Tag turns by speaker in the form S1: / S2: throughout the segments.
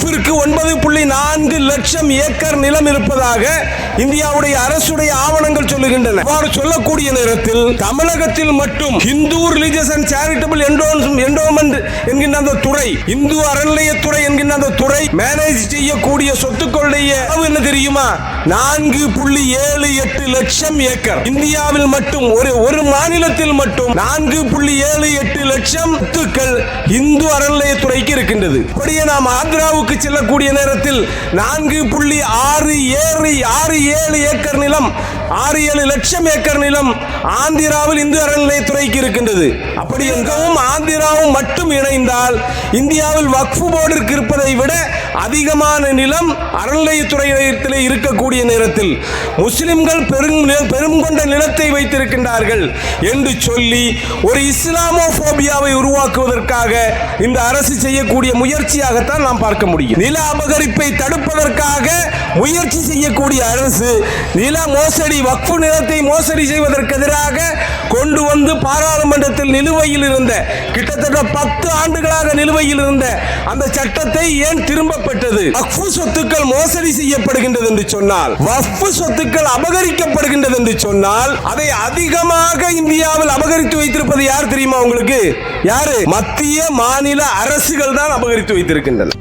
S1: வக்ஃபிற்கு ஒன்பது புள்ளி நான்கு லட்சம் ஏக்கர் நிலம் இருப்பதாக இந்தியாவுடைய அரசுடைய ஆவணங்கள் சொல்லுகின்றன. அவ்வாறு சொல்லக்கூடிய நேரத்தில் தமிழகத்தில் மட்டும் Hindu religious and charitable endowment என்கின்ற அந்த துறை இந்து அறநிலையத்துறை என்கின்ற அந்த துறை மேனேஜ் செய்யக்கூடிய சொத்துக்களுடைய அளவு என்ன தெரியுமா? நான்கு புள்ளி ஏழு எட்டு லட்சம் ஏக்கர். இந்தியாவில் மட்டும் ஒரு ஒரு மாநிலத்தில் மட்டும் நான்கு புள்ளி ஏழு எட்டு லட்சம் சொத்துக்கள் இந்து அறநிலையத்துறைக்கு இருக்கின்றது. அப்படியே நாம் ஆந்திராவுக்கு செல்லக்கூடிய நேரத்தில் நான்கு புள்ளி ஆறு ஏழு ஆறு ஏழு ஏக்கர் நிலம் ஆறு ஏழு லட்சம் ஏக்கர் நிலம் ஆந்திராவில் இந்து அறநிலையத்துறைக்கு இருக்கின்றது. அப்படி எங்கவும் ஆந்திராவும் மட்டும் இணைந்தால் இந்தியாவில் வக்ஃபு போர்டிற்கு இருப்பதை விட அதிகமான நிலம் அறநிலையத்துறையிடத்தில் இருக்கக்கூடிய நேரத்தில் முஸ்லிம்கள் பெரும் பெரும் கொண்ட நிலத்தை வைத்திருக்கின்றார்கள் என்று சொல்லி ஒரு இஸ்லாமோபோபியாவை உருவாக்குவதற்காக இந்த அரசு செய்யக்கூடிய முயற்சியாகத்தான் நாம் பார்க்க முடியும். நில அபகரிப்பை தடுப்பதற்காக முயற்சி செய்யக்கூடிய அரசு நில மோசடி வக்ஃபு நிலத்தை மோசடி செய்வதற்கு எதிராக கொண்டு வந்து பாராளுமன்றத்தில் நிலுவையில் இருந்த கிட்டத்தட்ட பத்து ஆண்டுகளாக நிலுவையில் இருந்த அந்த சட்டத்தை ஏன் திரும்ப பெற்றது வக்ஃபு சொத்துக்கள் மோசடி செய்யப்படுகின்றது என்று சொன்னால் வக்ஃபு சொத்துக்கள் அபகரிக்கப்படுகின்றது என்று சொன்னால் அதை அதிகமாக இந்தியாவில் அபகரித்து வைத்திருப்பது யார் தெரியுமா உங்களுக்கு? யாரு? மத்திய மாநில அரசுகள் தான் அபகரித்து வைத்திருக்கின்றன.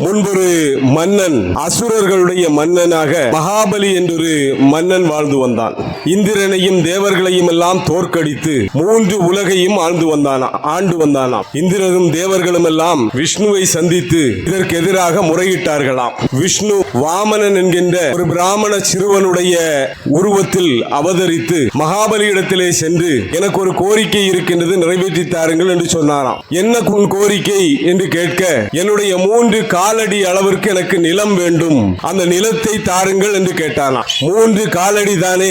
S1: முன்பொரு மன்னன் அசுரர்களுடைய மன்னனாக மகாபலி என்றொரு மன்னன் வாழ்ந்து வந்தான். இந்திரனையும் தேவர்களையும் எல்லாம் தோற்கடித்து மூன்று உலகையும் ஆழ்ந்து வந்தானா ஆண்டு வந்தானாம். இந்திரனும் தேவர்களும் எல்லாம் விஷ்ணுவை சந்தித்து இதற்கு எதிராக முறையிட்டார்களாம். விஷ்ணு வாமனன் என்கின்ற ஒரு பிராமண சிறுவனுடைய உருவத்தில் அவதரித்து மகாபலியிடத்திலே சென்று எனக்கு ஒரு கோரிக்கை இருக்கின்றது நிறைவேற்றி தாருங்கள் என்று சொன்னாராம். என்ன உன் கோரிக்கை? என்று கேட்க என்னுடைய மூன்று காலடி அளவிற்கு எனக்கு நிலம் வேண்டும். அந்த நிலத்தை தாருங்கள் என்று கேட்டானாம் மூன்று காலடி தானே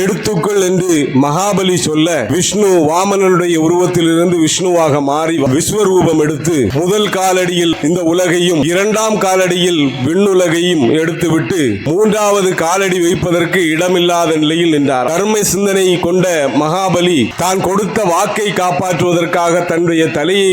S1: எடுத்துக்கொள் என்று மகாபலி சொல்ல விஷ்ணு வாமனனுடைய உருவத்திலிருந்து விஷ்ணுவாக மாறி விஸ்வரூபம் எடுத்து முதல் காலடியில் இந்த உலகையும் இரண்டாம் காலடியில் விண்ணுலகையும் எடுத்துவிட்டு மூன்றாவது காலடி வைப்பதற்கு இடமில்லாத நிலையில் நின்றார். கர்ம சிந்தனை கொண்ட மகாபலி தான் கொடுத்த வாக்கை காப்பாற்றுவதற்காக தன்னுடைய தலையை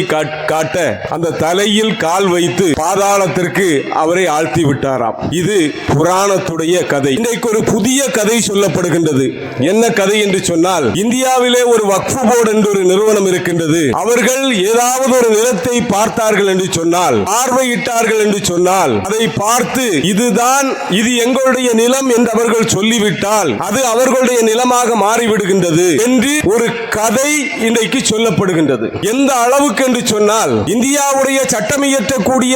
S1: காட்ட அந்த தலையில் கால் வைத்து பாதாள பாதாளத்திற்கு அவரை ஆழ்த்தி விட்டாராம் இது புராணத்துடைய கதை. இன்றைக்கு ஒரு புதிய கதை சொல்லப்படுகின்றது. என்ன கதை என்று சொன்னால் இந்தியாவிலே ஒரு வக்ஃபு போர்டு என்று ஒரு நிறுவனம் இருக்கின்றது. அவர்கள் ஏதாவது ஒரு நிலத்தை பார்த்தார்கள் என்று சொன்னால் பார்வையிட்டார்கள் என்று சொன்னால் அதை பார்த்து இதுதான் இது எங்களுடைய நிலம் என்று அவர்கள் சொல்லிவிட்டால் அது அவர்களுடைய நிலமாக மாறிவிடுகின்றது என்று ஒரு கதை இன்றைக்கு சொல்லப்படுகின்றது. எந்த அளவுக்கு என்று சொன்னால் இந்தியாவுடைய சட்டம் இயற்றக்கூடிய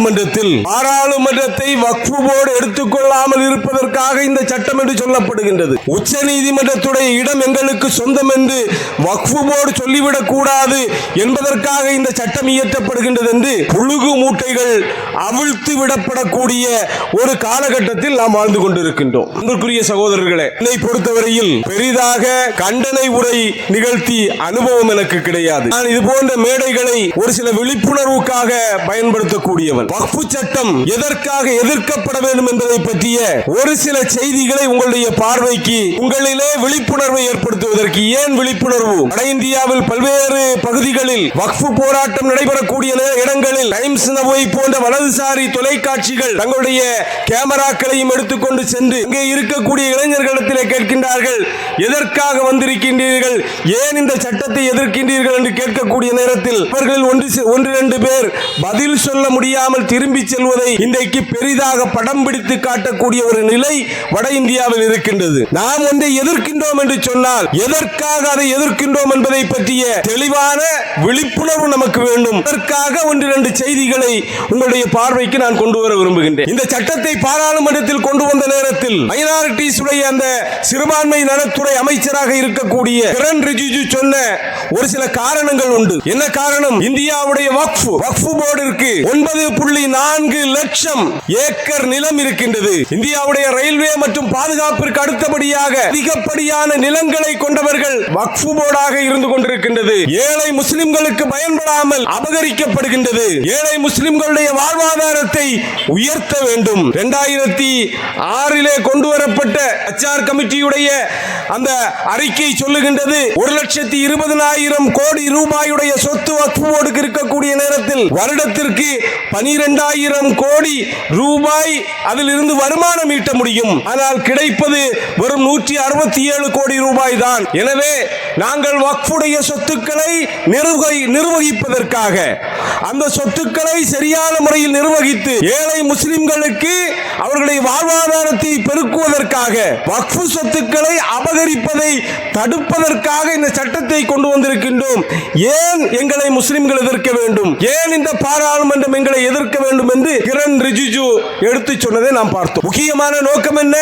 S1: பாராளுமன்றத்தில் பாராளுமன்றத்தை வக்ஃபு போர்டு எடுத்துக்கொள்ளாமல் இருப்பதற்காக இந்த சட்டம் என்று சொல்லப்படுகின்றது. உச்ச நீதிமன்றத்துடைய இடம் எங்களுக்கு சொந்தம் என்று வக்ஃபு போர்டு சொல்லிவிடக் கூடாது என்பதற்காக இந்த சட்டம் இயற்றப்படுகின்றது என்று புழுகு மூட்டைகள் அவிழ்த்து விடப்படக்கூடிய ஒரு காலகட்டத்தில் நாம் வாழ்ந்து கொண்டிருக்கின்றோம். அன்புக்குரிய சகோதரர்களே என்னை பொறுத்தவரையில் பெரிதாக கண்டனை உரை நிகழ்த்தி அனுபவம் எனக்கு கிடையாது. நான் இது போன்ற மேடைகளை ஒரு சில விழிப்புணர்வுக்காக பயன்படுத்தக்கூடியவன். வக்ஃபு சட்டம் எதற்காக எதிர்க்கப்பட வேண்டும் என்பதை பற்றிய ஒரு சில செய்திகளை உங்களுடைய பார்வைக்கு உங்களிலே விழிப்புணர்வை ஏற்படுத்துவதற்கு ஏன் விழிப்புணர்வு? வட இந்தியாவில் பல்வேறு பகுதிகளில் வக்ஃபு போராட்டம் நடைபெறக்கூடிய இடங்களில் டைம்ஸ் நவோய் போன்ற வலதுசாரி தொலைக்காட்சிகள் தங்களுடைய கேமராக்களையும் எடுத்துக்கொண்டு சென்று இங்கே இருக்கக்கூடிய இளைஞர்களிடத்திலே கேட்கின்றார்கள் எதற்காக வந்திருக்கின்றீர்கள்? ஏன் இந்த சட்டத்தை எதிர்க்கின்றீர்கள் என்று கேட்கக்கூடிய நேரத்தில் அவர்கள் ஒன்று ஒன்று ரெண்டு பேர் பதில் சொல்ல முடியாமல் திரும்பி செல்வதை இன்றைக்கு பெரிதாக படம் பிடித்து காட்டக்கூடிய ஒரு நிலை வட இந்தியாவில் இருக்கின்றது. நாம் ஒன்றை எதிர்க்கின்றோம் என்று சொன்னால் எதற்காக அதை எதிர்க்கின்றோம் என்பதை பற்றிய தெளிவான விழிப்புணர்வு நமக்கு வேண்டும். அதற்காக ஒன்று இரண்டு செய்திகளை உங்களுடைய பார்வைக்கு நான் கொண்டு வர விரும்புகின்றேன். இந்த சட்டத்தை பாராளுமன்றத்தில் கொண்டு வந்த நேரத்தில் மைனாரிட்டிஸ் உடைய அந்த சிறுபான்மை நலத்துறை அமைச்சராக இருக்கக்கூடிய கிரண் ரிஜிஜு சொன்ன ஒரு சில காரணங்கள் உண்டு. என்ன காரணம்? இந்தியாவுடைய வக்ஃபு வக்ஃபு போர்டிற்கு ஒன்பது புள்ளி நான்கு லட்சம் ஏக்கர் நிலம் இருக்கின்றது. இந்தியாவுடைய ரயில்வே மற்றும் பாதுகாப்பிற்கு அடுத்தபடியாக அதிகப்படியான நிலங்களை கொண்டவர்கள் வக்ஃபு போர்டாக இருந்து கொண்டிருக்கின்றது. ஏழை முஸ்லிம்களுக்கு பயன்படாமல் அபகரிக்கப்படுகின்றது. ஏழை முஸ்லிம்களுடைய வாழ்வாதாரத்தை உயர்த்த வேண்டும். இரண்டாயிரத்தி ஆறிலே கொண்டு வரப்பட்ட அச்சார் கமிட்டியுடைய அந்த அறிக்கை சொல்லுகின்றது ஒரு லட்சத்தி இருபதனாயிரம் கோடி ரூபாயுடைய சொத்து வக்ஃபு போர்டுக்கு இருக்கக்கூடிய நேரத்தில் வருடத்திற்கு பனிரெண்டாயிரம் கோடி ரூபாய் அதிலிருந்து வருமானம் ஈட்ட முடியும். ஆனால் கிடைப்பது வெறும் நூற்றி அறுபத்தி ஏழு கோடி ரூபாய் தான் எனவே நாங்கள் வக்ஃபுடைய சொத்துக்களை நிர்வகி நிர்வகிப்பதற்காக அந்த சொத்துக்களை சரியான முறையில் நிர்வகித்து ஏழை முஸ்லிம்களுக்கு அவர்களுடைய வாழ்வாதாரத்தை பெருக்குவதற்காக வக்ஃபு சொத்துக்களை அபக அபகரிப்பதை தடுப்பதற்காக இந்த சட்டத்தை கொண்டு வந்திருக்கின்றோம். ஏன் எங்களை முஸ்லிம்கள் எதிர்க்க வேண்டும்? ஏன் இந்த பாராளுமன்றம் எங்களை எதிர்க்க வேண்டும் என்று கிரண் ரிஜிஜு எடுத்து சொன்னதை நாம் பார்த்தோம். முக்கியமான நோக்கம் என்ன?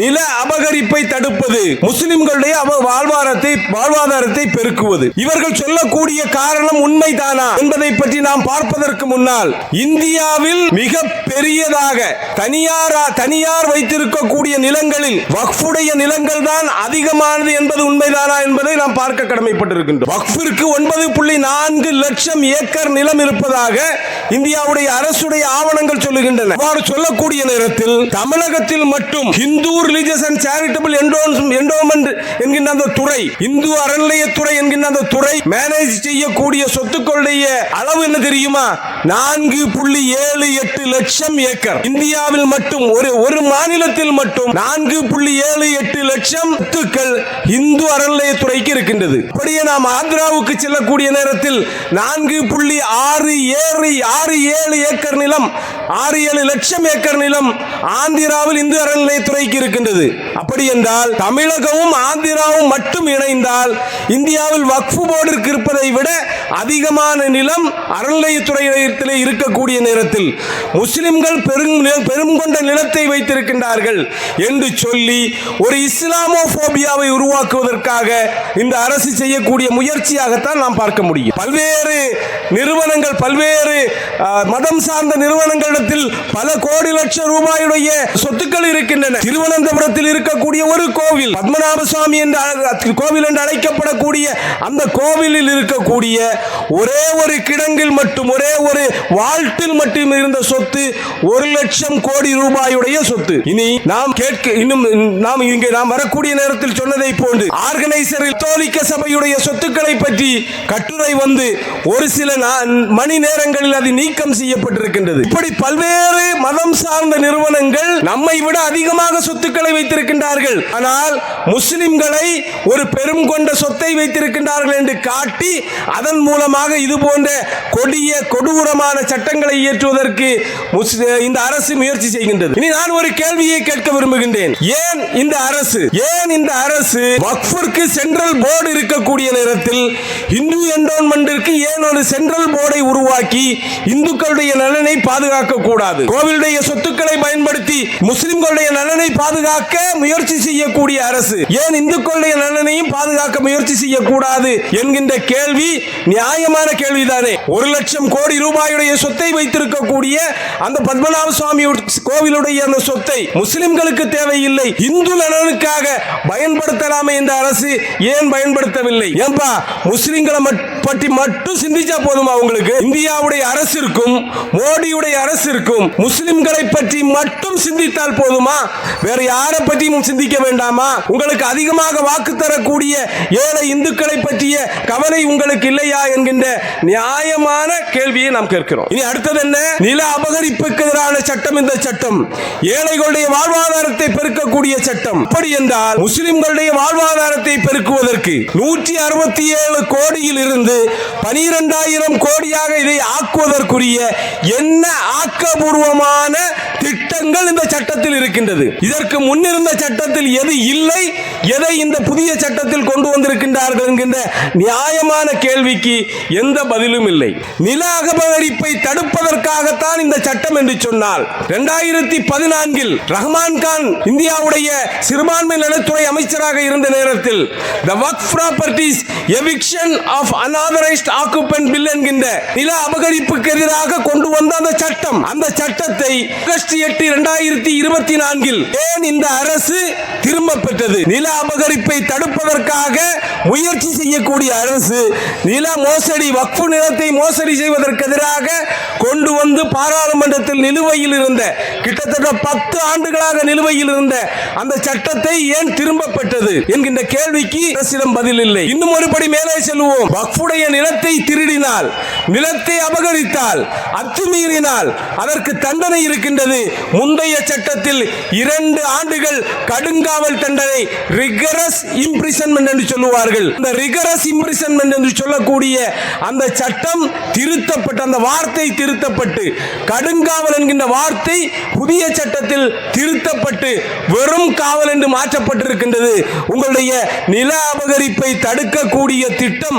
S1: நில அபகரிப்பை தடுப்பது முஸ்லிம்களுடைய வாழ்வாரத்தை வாழ்வாதாரத்தை வாழ்வாதாரத்தை பெருக்குவது. இவர்கள் சொல்லக்கூடிய காரணம் உண்மைதானா என்பதை பற்றி நாம் பார்ப்பதற்கு முன்னால் இந்தியாவில் மிக பெரியதாக தனியார் தனியார் வைத்திருக்கக்கூடிய நிலங்களில் வக்ஃபுடைய நிலங்கள் தான் அதிகமானது என்பது உண்மைதானா என்பதை நாம் பார்க்க கடமைப்பட்டிருக்கின்றோம். வக்ஃபிற்கு ஒன்பது புள்ளி நான்கு லட்சம் ஏக்கர் நிலம் இருப்பதாக இந்தியாவுடைய அரசுடைய ஆவணங்கள் சொல்லுகின்றன. அவ்வாறு சொல்லக்கூடிய நேரத்தில் தமிழகத்தில் மட்டும் Hindu religious and charitable endowment என்கின்ற அந்த துறை இந்து அறநிலையத்துறை என்கின்ற அந்த துறை மேனேஜ் செய்யக்கூடிய சொத்துக்களுடைய அளவு என்ன தெரியுமா? நான்கு புள்ளி ஏழு எட்டு லட்சம் ஏக்கர். இந்தியாவில் மட்டும் ஒரு ஒரு மாநிலத்தில் மட்டும் நான்கு புள்ளி ஏழு எட்டு லட்சம் சொத்துக்கள் இந்து அறநிலையத்துறைக்கு இருக்கின்றது. அப்படியே நாம் ஆந்திராவுக்கு செல்லக்கூடிய நேரத்தில் நான்கு புள்ளி ஆறு ஏழு ஆறு ஏழு ஏக்கர் நிலம் ஆறு ஏழு லட்சம் ஏக்கர் நிலம் ஆந்திராவில் இந்து அறநிலையத்துறைக்கு இருக்கின்றது. அப்படி என்றால் தமிழகமும் ஆந்திராவும் மட்டும் இணைந்தால் இந்தியாவில் வக்ஃபு போர்டிற்கு இருப்பதை விட அதிகமான நிலம் அறநிலையத்துறையிடத்திலே இருக்கக்கூடிய நேரத்தில் முஸ்லிம்கள் பெரும் பெரும் கொண்ட நிலத்தை வைத்திருக்கின்றார்கள் என்று சொல்லி ஒரு இஸ்லாமோபோபியாவை உருவாக்குவதற்காக இந்த அரசு செய்யக்கூடிய முயற்சியாகத்தான் நாம் பார்க்க முடியும். பல்வேறு நிறுவனங்கள் பல்வேறு மதம் சார்ந்த நிறுவனங்களிடத்தில் பல கோடி லட்சம் ரூபாயுடைய சொத்துக்கள் இருக்கின்றன. திருவனந்தபுரத்தில் இருக்கக்கூடிய ஒரு கோவில் பத்மநாப சுவாமி என்று கோவில் என்று அழைக்கப்படக்கூடிய அந்த கோவிலில் இருக்கக்கூடிய ஒரே ஒரு கிடங்கில் மட்டும் ஒரே ஒரு வாழ்த்தில் மட்டும் இருந்த சொத்து ஒரு லட்சம் கோடி ரூபாயுடைய சொத்து. இனி நாம் கேட்க இன்னும் நாம் இங்கே நாம் வரக்கூடிய நேரத்தில் சொன்னதை போன்று ஆர்கனைசர் தோலிக்க சபையுடைய சொத்துக்களை பற்றி கட்டுரை வந்து ஒரு சில மணி நேரங்களில் அது நீக்கம் செய்யப்பட்டிருக்கின்றது. இப்படி பல்வேறு மதம் சார்ந்த நிறுவனங்கள் நம்மை விட அதிகமாக சொத்துக்களை வைத்திருக்கின்றார்கள். ஆனால் முஸ்லிம்களை ஒரு பெரும் கொண்ட சொத்தை வைத்திருக்கின்றார்கள் என்று காட்டி அதன் மூலமாக இது போன்ற கொடிய கொடூரமான சட்டங்களை இயற்றுவதற்கு இந்த அரசு முயற்சி செய்கின்றது. இனி நான் ஒரு கேள்வியை கேட்க விரும்புகின்றேன். ஏன் இந்த அரசு ஏன் இந்த அரசு வக்ஃபிற்கு சென்ட்ரல் போர்டு இருக்கக்கூடிய நேரத்தில் இந்து என்டோன்மெண்டிற்கு ஏன் ஒரு சென்ட்ரல் போர்டை உருவாக்கி இந்துக்களுடைய நலனை பாதுகாக்க கூடாது கோவிலுடைய சொத்துக்களை பயன்படுத்த முஸ்லிம்களுடைய நலனை பாதுகாக்க முயற்சி செய்யக்கூடிய அரசு. ஏன் இந்துக்களுடைய நலனையும் பாதுகாக்க முயற்சி செய்யக்கூடாது என்கின்ற கேள்வி நியாயமான கேள்விதானே. ஒரு லட்சம் கோடி ரூபாயுடைய சொத்தை வைத்திருக்கக்கூடிய அந்த பத்மநாப சுவாமி கோவிலுடைய அந்த சொத்தை முஸ்லிம்களுக்கு தேவையில்லை. இந்து நலனுக்காக பயன்படுத்தலாமே இந்த அரசு ஏன் பயன்படுத்தவில்லை? ஏன்பா முஸ்லிம்களை மட்டும் பற்றி மட்டும் சிந்திச்சா போதுமா உங்களுக்கு? இந்தியாவுடைய அரசிற்கும் மோடியுடைய அரசிற்கும் முஸ்லிம்களை பற்றி மட்டும் சிந்தித்தால் போதுமா? வேற யாரை பற்றியும் சிந்திக்க வேண்டாமா? உங்களுக்கு அதிகமாக வாக்கு தரக்கூடிய ஏழை இந்துக்களை பற்றிய கவலை உங்களுக்கு இல்லையா என்கின்ற நியாயமான கேள்வியை நாம் கேட்கிறோம். இனி அடுத்தது என்ன? நில அபகரிப்புக்கு எதிரான சட்டம் இந்த சட்டம்? ஏழைகளுடைய வாழ்வாதாரத்தை பெருக்கக்கூடிய சட்டம். அப்படி என்றால் முஸ்லிம்களுடைய வாழ்வாதாரத்தை பெருக்குவதற்கு நூற்றி அறுபத்தி ஏழு கோடியில் இருந்து கொண்டு பனிரெண்டாயிரம் கோடியாக இதை ஆக்குவதற்குரிய என்ன ஆக்கபூர்வமான திட்டங்கள் இந்த சட்டத்தில் இருக்கின்றது. இதற்கு முன்னிருந்த சட்டத்தில் எது இல்லை? எதை இந்த புதிய சட்டத்தில் கொண்டு வந்திருக்கின்றார்கள் என்கின்ற நியாயமான கேள்விக்கு எந்த பதிலும் இல்லை. நில அகபகரிப்பை தடுப்பதற்காகத்தான் இந்த சட்டம் என்று சொன்னால் இரண்டாயிரத்தி பதினான்கில் ரஹ்மான் கான் இந்தியாவுடைய சிறுபான்மை நலத்துறை அமைச்சராக இருந்த நேரத்தில் the the properties eviction of of unauthorised occupant bill என்கின்ற நில அபகரிப்புக்கு எதிராக கொண்டு வந்த அந்த சட்டம் அந்த சட்டத்தை ஆகஸ்ட் எட்டு இரண்டாயிரத்தி இருபத்தி நான்கில் ஏன் இந்த அரசு திரும்ப பெற்றது? நில அபகரிப்பை தடுப்பதற்காக முயற்சி செய்யக்கூடிய அரசு நில மோசடி வக்ஃபு நிலத்தை மோசடி செய்வதற்கு எதிராக கொண்டு வந்து பாராளுமன்றத்தில் நிலுவையில் இருந்த கிட்டத்தட்ட பத்து ஆண்டுகளாக நிலுவையில் இருந்த அந்த சட்டத்தை ஏன் திரும்ப பெற்றது? என்கின்ற கேள்விக்கு அரசிடம் பதில் இல்லை. இன்னும் ஒருபடி மேலே செல்வோம் வக்ஃபுடைய நிலத்தை திருடினால் நிலத்தை அபகரித்தால் அத்துமீறினால் அதற்கு தண்டனை இருக்கின்றது. முந்தைய சட்டத்தில் இரண்டு ஆண்டுகள் கடுங்காவல் தண்டனை ரிகரஸ் இம்ப்ரிசன்மெண்ட் என்று சொல்லுவார்கள். இந்த ரிகரஸ் இம்ப்ரிசன்மெண்ட் என்று சொல்லக்கூடிய அந்த சட்டம் திருத்தப்பட்டு அந்த வார்த்தை திருத்தப்பட்டு கடுங்காவல் என்கின்ற வார்த்தை புதிய சட்டத்தில் திருத்தப்பட்டு வெறும் காவல் என்று மாற்றப்பட்டிருக்கின்றது. உங்களுடைய நில அபகரிப்பை தடுக்கக்கூடிய திட்டம்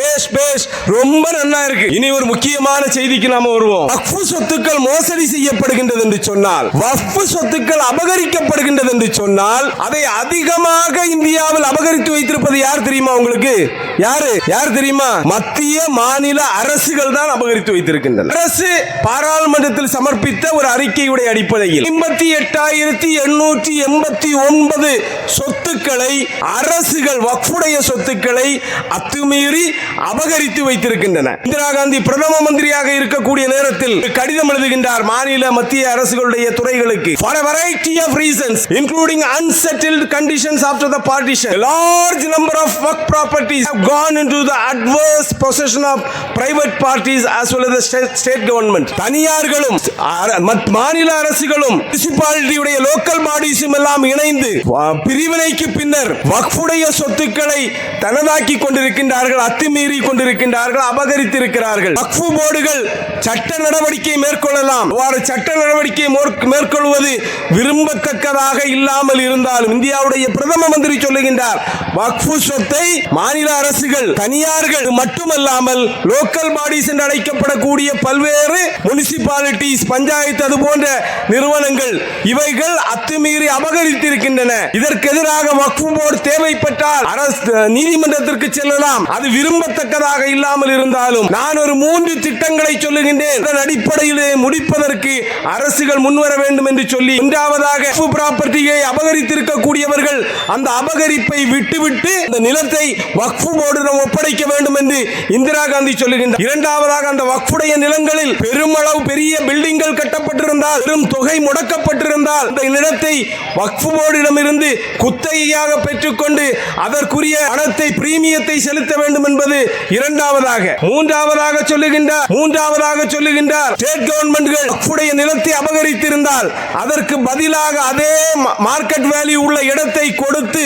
S1: பேஸ் பேஸ் ரொம்ப நல்லா இருக்கு. இனி ஒரு முக்கியமான செய்திக்கு நாம வருவோம். வக்ஃபு சொத்துக்கள் மோசடி செய்யப்படுகின்றது என்று சொன்னால் வக்ஃபு சொத்துக்கள் அபகரிக்கப்படுகின்றது என்று சொன்னால் அதை அதிகமாக இந்தியாவில் அபகரித்து வைத்திருப்பது யார் தெரியுமா உங்களுக்கு? யாரு? யார் தெரியுமா? மத்திய மாநில அரசுகள் தான் அபகரித்து வைத்திருக்கின்றன அரசு பாராளுமன்றத்தில் சமர்ப்பித்த ஒரு அறிக்கையுடைய அடிப்படையில் ஐம்பத்தி எட்டாயிரத்தி எண்ணூற்றி எண்பத்தி ஒன்பது சொத்துக்களை அரசுகள் வக்ஃபுடைய சொத்துக்களை அத்துமீறி அபகரித்து வைத்திருக்கின்றன இந்திரா காந்தி பிரதம மந்திரியாக இருக்கக்கூடிய நேரத்தில் கடிதம் எழுதுகின்றார் மாநில மத்திய அரசுகளுடைய துறைகளுக்கு for a variety of reasons including unsettled conditions after the partition a large number of work properties have gone into the adverse possession of private parties as well as the state, state government தனியார்களும் அர- மத்- மாநில அரசுகளும் முனிசிபாலிட்டியுடைய local பாடிஸும் எல்லாம் இணைந்து வ- பிரிவினைக்கு பின்னர் வக்ஃபுடைய சொத்துக்களை தனதாக்கி கொண்டிருக்கின்றார்கள் அத்துமீறி மீறி கொண்டிருக்கின்றார்கள் அபகரித்திருக்கிறார்கள். வக்ஃபு போர்டுகள் சட்ட நடவடிக்கை மேற்கொள்ளலாம். அவ்வாறு சட்ட நடவடிக்கை மேற்கொள்வது விரும்பத்தக்கதாக இல்லாமல் இருந்தாலும் இந்தியாவுடைய பிரதம மந்திரி சொல்லுகின்றார் வக்ஃபு சொத்தை மாநில அரசுகள் தனியார்கள் மட்டுமல்லாமல் லோக்கல் பாடிஸ் என்று அழைக்கப்படக்கூடிய பல்வேறு முனிசிபாலிட்டிஸ் பஞ்சாயத்து அது போன்ற நிறுவனங்கள் இவைகள் அத்துமீறி அபகரித்திருக்கின்றன. இதற்கு எதிராக வக்ஃபு போர்டு தேவைப்பட்டால் அரசு நீதிமன்றத்திற்கு செல்லலாம். அது விரும்ப விரும்பத்தக்கதாக இல்லாமல் இருந்தாலும் நான் ஒரு மூன்று திட்டங்களை சொல்லுகின்றேன். அதன் அடிப்படையிலே முடிப்பதற்கு அரசுகள் முன்வர வேண்டும் என்று சொல்லி ஒன்றாவதாக ப்ராப்பர்ட்டியை அபகரித்திருக்கக்கூடியவர்கள் அந்த அபகரிப்பை விட்டுவிட்டு அந்த நிலத்தை வக்ஃபு போர்டிடம் ஒப்படைக்க வேண்டும் என்று இந்திரா காந்தி சொல்லுகின்றார். இரண்டாவதாக அந்த வக்ஃபுடைய நிலங்களில் பெருமளவு பெரிய பில்டிங்கள் கட்டப்பட்டிருந்தால் பெரும் தொகை முடக்கப்பட்டிருந்தால் அந்த நிலத்தை வக்ஃபு போர்டிடமிருந்து குத்தகையாக பெற்றுக்கொண்டு அதற்குரிய பணத்தை பிரீமியத்தை செலுத்த வேண்டும் என்பது இரண்டாவதாக மூன்றாவதாக சொல்லுகின்றார் மூன்றாவதாக சொல்லுகின்றார். ஸ்டேட் கவர்மெண்ட்கள் வக்ஃபுடைய நிலத்தை அபகரித்திருந்தால் அதற்கு பதிலாக அதே மார்க்கெட் வேல்யூ உள்ள இடத்தை கொடுத்து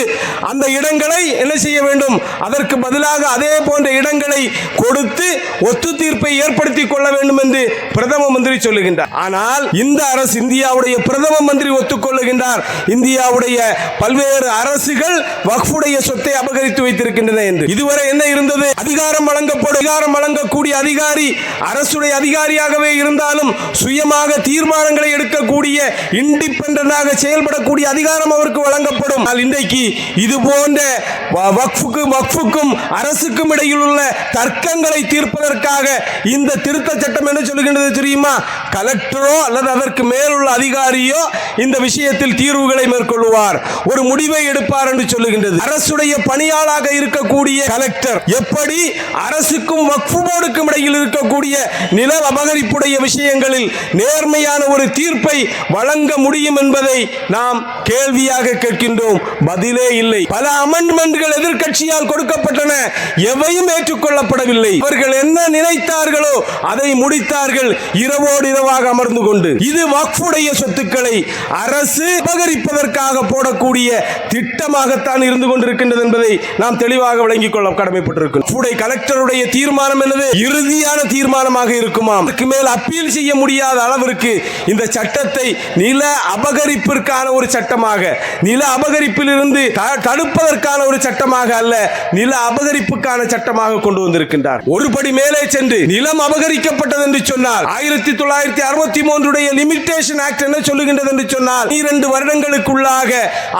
S1: அந்த இடங்களை என்ன செய்ய வேண்டும்? அதற்கு பதிலாக அதே போன்ற இடங்களை கொடுத்து ஒத்து தீர்ப்பை ஏற்படுத்திக் கொள்ள வேண்டும் என்று பிரதம மந்திரி சொல்லுகின்றார். ஆனால் இந்த அரசு இந்தியாவுடைய பிரதம மந்திரி ஒத்துக்கொள்ளுகின்றார் இந்தியாவுடைய பல்வேறு அரசுகள் வக்ஃபுடைய சொத்தை அபகரித்து வைத்திருக்கின்றன என்று. இதுவரை என்ன இருந்தது? அதிகாரம் வழங்கப்படும். அதிகாரம் வழங்கக்கூடிய அதிகாரி அரசுடைய அதிகாரியாகவே இருந்தாலும் சுயமாக தீர்மானங்களை எடுக்கக்கூடிய இண்டிபெண்டாக செயல்படக்கூடிய அதிகாரம் அவருக்கு வழங்கப்படும். இன்றைக்கு இது போன்ற வ- வக்ஃபுக்கும் வக்ஃபுக்கும் அரசுக்கும் இடையில் உள்ள தர்க்கங்களை தீர்ப்பதற்காக இந்த திருத்த சட்டம் என்ன சொல்லுகின்றது தெரியுமா? கலெக்டரோ அல்லது அதற்கு மேலுள்ள அதிகாரியோ இந்த விஷயத்தில் தீர்வுகளை மேற்கொள்வார் ஒரு முடிவை எடுப்பார் என்று சொல்லுகின்றது. அரசுடைய பணியாளாக இருக்கக்கூடிய கலெக்டர் எப்படி அரசுக்கும் வக்ஃபு போர்டுக்கும் இடையில் இருக்கக்கூடிய நில அபகரிப்புடைய விஷயங்களில் நேர்மையான ஒரு தீர்ப்பை வழங்க முடியும் என்பதை நாம் கேள்வியாக கேட்கின்றோம். பதிலே இல்லை. பல அமெண்ட்மெண்ட்கள் எதிர்கட்சியால் கொடுக்கப்பட்டன. எவையும் ஏற்றுக்கொள்ளப்படவில்லை. அவர்கள் என்ன நினைத்தார்களோ அதை முடித்தார்கள். இரவோடு இரவாக அமர்ந்து கொண்டு. இது வக்ஃபுடைய சொத்துக்களை அரசு அபகரிப்பதற்காக போடக்கூடிய திட்டமாகத்தான் இருந்து கொண்டிருக்கின்றது என்பதை நாம் தெளிவாக விளங்கிக் கொள்ள கடமைப்பட்டிருக்கிறோம். வக்ஃபுடைய கலெக்டருடைய தீர்மானம் என்னது? இறுதியான தீர்மானமாக இருக்குமாம். அதுக்கு மேல் அப்பீல் செய்ய முடியாத அளவிற்கு இந்த சட்டத்தை நில அபகரிப்பிற்கான ஒரு சட்டமாக நில அபகரிப்பில் இருந்து தடுப்பதற்கான ஒரு சட்டமாக அல்ல நில அபகரிப்புக்கான சட்டமாக கொண்டு வந்திருக்கின்றார். ஒருபடி மேலே சென்று நிலம் அபகரிக்கப்பட்டது என்று சொன்னால் ஆயிரத்தி தொள்ளாயிரத்தி அறுபத்தி மூன்றுடைய லிமிட்டேஷன் ஆக்ட் என்ன சொல்லுகின்றது என்று சொன்னால் இரண்டு வருடங்களுக்குள்ளாக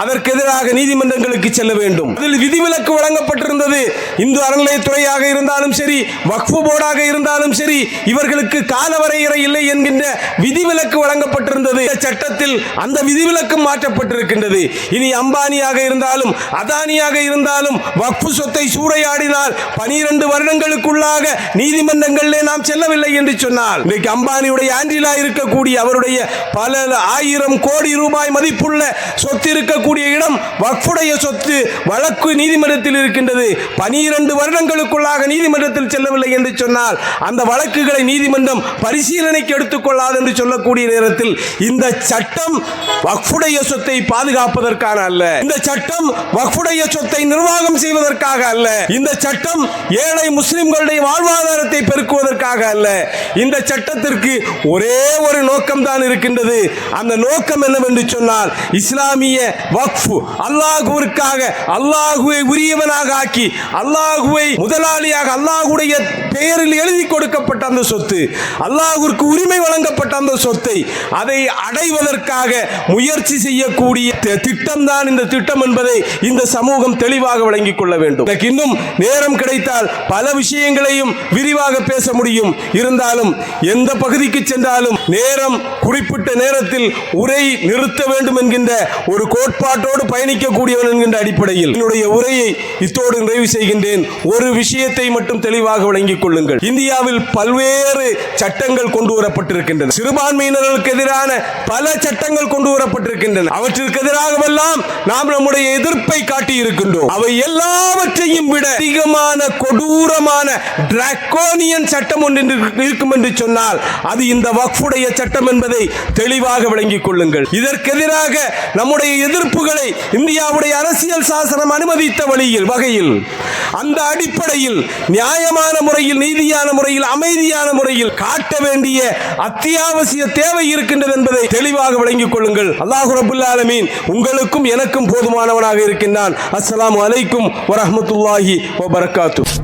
S1: அதற்கு எதிராக நீதிமன்றங்களுக்கு செல்ல வேண்டும். அதில் விதிவிலக்கு வழங்கப்பட்டிருந்தது இந்து அறநிலையத்துறை அறநிலையத்துறையாக இருந்தாலும் சரி வக்ஃபு போர்டாக இருந்தாலும் சரி இவர்களுக்கு காலவரையறை இல்லை என்கின்ற விதிவிலக்கு வழங்கப்பட்டிருந்தது. இந்த சட்டத்தில் அந்த விதிவிலக்கும் மாற்றப்பட்டிருக்கின்றது. இனி அம்பானியாக இருந்தாலும் அதானியாக இருந்தாலும் வக்ஃபு சொத்தை சூறையாடினால் பனிரெண்டு வருடங்களுக்குள்ளாக நீதிமன்றங்களிலே நாம் செல்லவில்லை என்று சொன்னால் இன்றைக்கு அம்பானியுடைய ஆண்டிலா இருக்கக்கூடிய அவருடைய பல ஆயிரம் கோடி ரூபாய் மதிப்புள்ள சொத்து இருக்கக்கூடிய இடம் வக்ஃபுடைய சொத்து வழக்கு நீதிமன்றத்தில் இருக்கின்றது. பனிரெண்டு வழக்குகளுக்குள்ளாக நீதிமன்றத்தில் செல்லவில்லை என்று சொன்னால் அந்த வழக்குகளை நீதிமன்றம் பரிசீலனைக்கு எடுத்துக்கொள்ளாது என்று சொல்லக்கூடிய நேரத்தில் இந்த சட்டம் வக்ஃபுடைய சொத்தை பாதுகாப்பதற்கான அல்ல. இந்த சட்டம் வக்ஃபுடைய சொத்தை நிர்வாகம் செய்வதற்காக அல்ல. இந்த சட்டம் ஏழை முஸ்லிம்களுடைய வாழ்வாதாரத்தை பெருக்குவதற்காக அல்ல. இந்த சட்டத்திற்கு ஒரே ஒரு நோக்கம் தான் இருக்கின்றது. அந்த நோக்கம் என்னவென்று சொன்னால் இஸ்லாமிய வக்ஃபு அல்லாஹுவிற்காக அல்லாஹுவை உரியவனாக ஆக்கி அல்லாஹுவை முதலாளியாக அல்லாஹுடைய பெயரில் எழுதி கொடுக்கப்பட்ட அந்த சொத்து அல்லாஹுவிற்கு உரிமை வழங்கப்பட்ட அந்த சொத்தை அதை அடைவதற்காக முயற்சி செய்யக்கூடிய தி- திட்டம் தான் இந்த திட்டம் என்பதை இந்த சமூகம் தெளிவாக விளங்கிக் கொள்ள வேண்டும். எனக்கு இன்னும் நேரம் கிடைத்தால் பல விஷயங்களையும் விரிவாக பேச முடியும். இருந்தாலும் எந்த பகுதிக்கு சென்றாலும் நேரம் குறிப்பிட்ட நேரத்தில் உரை நிறுத்த வேண்டும் என்கின்ற ஒரு கோட்பாட்டோடு பயணிக்கக்கூடியவன் என்கின்ற அடிப்படையில் என்னுடைய உரையை இத்தோடு நிறைவு செய்கின்றேன். ஒரு விஷயத்தை மட்டும் தெளிவாக விளங்கிக் கொள்ளுங்கள். இந்தியாவில் பல்வேறு சட்டங்கள் கொண்டு வரப்பட்டிருக்கின்றன. சிறுபான்மையினர்களுக்கு எதிரான பல சட்டங்கள் கொண்டு வரப்பட்டிருக்கின்றன. அவற்றிற்கு எதிராகவெல்லாம் நாம் நம்முடைய எதிர்ப்பை காட்டி இருக்கின்றோம் அவை எல்லாவற்றையும் விட அதிகமான கொடூரமான டிராக்கோனியன் சட்டம் ஒன்று இருக்கும் என்று சொன்னால் அது இந்த வக்ஃபுடைய சட்டம் என்பதை தெளிவாக விளங்கிக் கொள்ளுங்கள். இதற்கு எதிராக நம்முடைய எதிர்ப்புகளை இந்தியாவுடைய அரசியல் சாசனம் அனுமதித்த வழியில் வகையில் அந்த அடிப்படையில் நியாயமான முறையில் நீதியான முறையில் அமைதியான முறையில் காட்ட வேண்டிய அத்தியாவசிய தேவை இருக்கின்றது என்பதை தெளிவாக விளங்கிக் கொள்ளுங்கள். அல்லாஹு ரபுல் ஆலமீன் உங்களுக்கும் எனக்கும் போதுமானவனாக இருக்கின்றான். அஸ்ஸலாமு அலைக்கும் வரஹ்மத்துல்லாஹி வபரகாத்து.